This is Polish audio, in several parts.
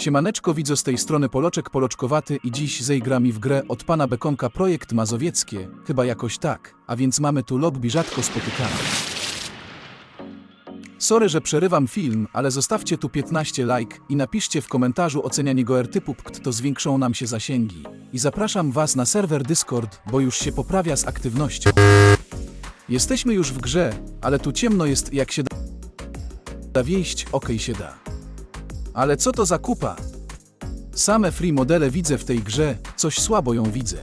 Siemaneczko widzę z tej strony Poloczek Poloczkowaty i dziś zejgra mi w grę od pana Bekonka projekt Mazowieckie, chyba jakoś tak, a więc mamy tu lobby rzadko spotykane. Sorry, że przerywam film, ale zostawcie tu 15 like i napiszcie w komentarzu ocenianie go typu pt to zwiększą nam się zasięgi. I zapraszam was na serwer Discord, bo już się poprawia z aktywnością. Jesteśmy już w grze, ale tu ciemno jest jak się da wieść, okej się da. Ale co to za kupa? Same free modele widzę w tej grze, coś słabo ją widzę.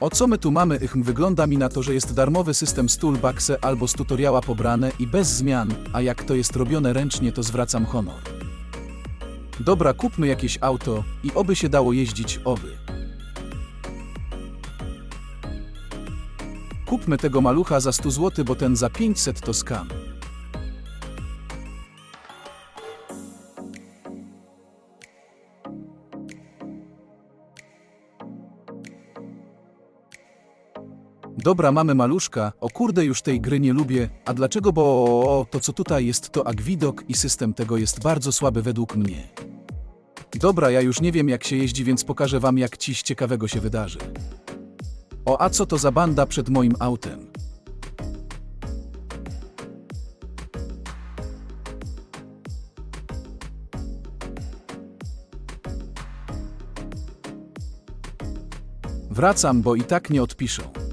O co my tu mamy? Ichm wygląda mi na to, że jest darmowy system z toolboxe albo z tutoriała pobrane i bez zmian, a jak to jest robione ręcznie to zwracam honor. Dobra, kupmy jakieś auto i oby się dało jeździć, oby. Kupmy tego malucha za 100 zł, bo ten za 500 to skam. Dobra, mamy maluszka. O kurde, już tej gry nie lubię. A dlaczego? Bo o, o, to co tutaj jest to Agwidok i system tego jest bardzo słaby według mnie. Dobra, ja już nie wiem jak się jeździ, więc pokażę wam jak ciś ciekawego się wydarzy. O, a co to za banda przed moim autem? Wracam, bo i tak nie odpiszą.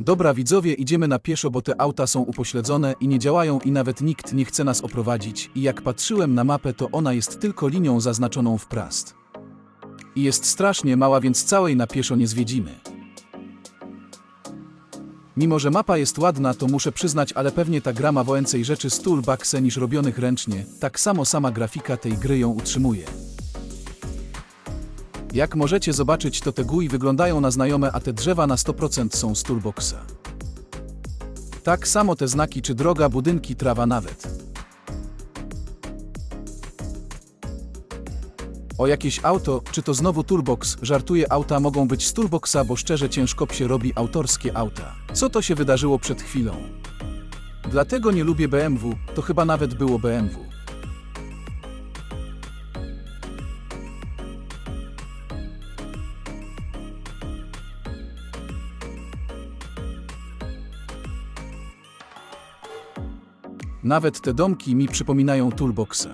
Dobra widzowie, idziemy na pieszo, bo te auta są upośledzone i nie działają i nawet nikt nie chce nas oprowadzić i jak patrzyłem na mapę, to ona jest tylko linią zaznaczoną w prast. I jest strasznie mała, więc całej na pieszo nie zwiedzimy. Mimo, że mapa jest ładna, to muszę przyznać, ale pewnie ta gra ma więcej rzeczy z toolboxe niż robionych ręcznie, tak samo sama grafika tej gry ją utrzymuje. Jak możecie zobaczyć, to te GUI wyglądają na znajome, a te drzewa na 100% są z toolboxa. Tak samo te znaki czy droga, budynki, trawa nawet. O jakieś auto, czy to znowu toolbox, żartuję, auta mogą być z toolboxa, bo szczerze ciężko się robi autorskie auta. Co to się wydarzyło przed chwilą? Dlatego nie lubię BMW, to chyba nawet było BMW. Nawet te domki mi przypominają toolboxa.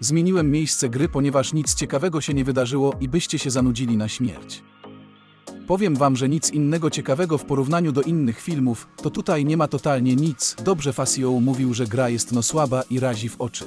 Zmieniłem miejsce gry, ponieważ nic ciekawego się nie wydarzyło i byście się zanudzili na śmierć. Powiem wam, że nic innego ciekawego w porównaniu do innych filmów, to tutaj nie ma totalnie nic. Dobrze Fasio mówił, że gra jest no słaba i razi w oczy.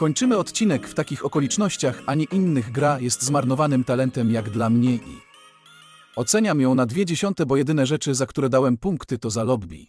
Kończymy odcinek w takich okolicznościach, a nie innych gra jest zmarnowanym talentem jak dla mnie i... Oceniam ją na dwie dziesiąte, bo jedyne rzeczy, za które dałem punkty to za lobby.